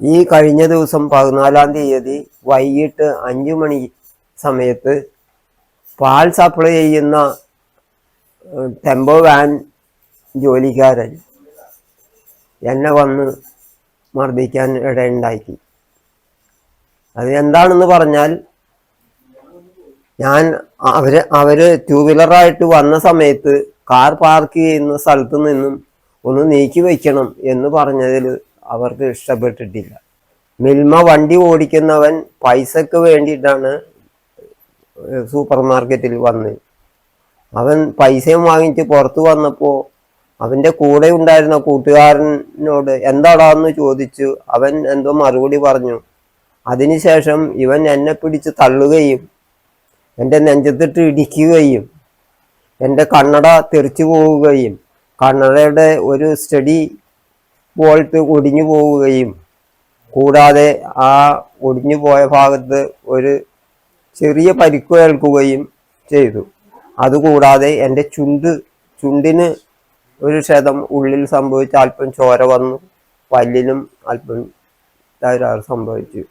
ഈ കഴിഞ്ഞ ദിവസം പതിനാലാം തീയതി വൈകിട്ട് അഞ്ചു മണി സമയത്ത് പാൽ സപ്ലൈ ചെയ്യുന്ന ടെമ്പോ വാൻ ജോലിക്കാരൻ എന്നെ വന്ന് മർദ്ദിക്കാൻ ഇടയുണ്ടാക്കി. അത് എന്താണെന്ന് പറഞ്ഞാൽ ഞാൻ അവർ അവർ ടൂ വീലറായിട്ട് വന്ന സമയത്ത് കാർ പാർക്ക് ചെയ്യുന്ന സ്ഥലത്ത് നിന്നും ഒന്ന് നീക്കി വയ്ക്കണം എന്ന് പറഞ്ഞതിൽ അവർക്ക് ഇഷ്ടപ്പെട്ടിട്ടില്ല. മിൽമ വണ്ടി ഓടിക്കുന്നവൻ പൈസക്ക് വേണ്ടിയിട്ടാണ് സൂപ്പർ മാർക്കറ്റിൽ വന്ന്. അവൻ പൈസയും വാങ്ങിച്ച് പുറത്തു വന്നപ്പോൾ അവന്റെ കൂടെ ഉണ്ടായിരുന്ന കൂട്ടുകാരനോട് എന്താടാന്ന് ചോദിച്ചു. അവൻ എന്തോ മറുപടി പറഞ്ഞു. അതിനുശേഷം ഇവൻ എന്നെ പിടിച്ച് തള്ളുകയും എന്റെ നെഞ്ചത്തിട്ട് ഇടിക്കുകയും എന്റെ കണ്ണട തെറിച്ചു പോവുകയും കണ്ണടയുടെ ഒരു സ്റ്റഡി ബോൾട്ട് ഒടിഞ്ഞു പോവുകയും കൂടാതെ ആ ഒടിഞ്ഞു പോയ ഭാഗത്ത് ഒരു ചെറിയ പരിക്ക് ഏൽക്കുകയും ചെയ്തു. അതുകൂടാതെ എന്റെ ചുണ്ട് ചുണ്ടിന് ഒരു ക്ഷതം ഉള്ളിൽ സംഭവിച്ച അല്പം ചോര വന്നു. പല്ലിനും അല്പം തകരാറ് സംഭവിച്ചു.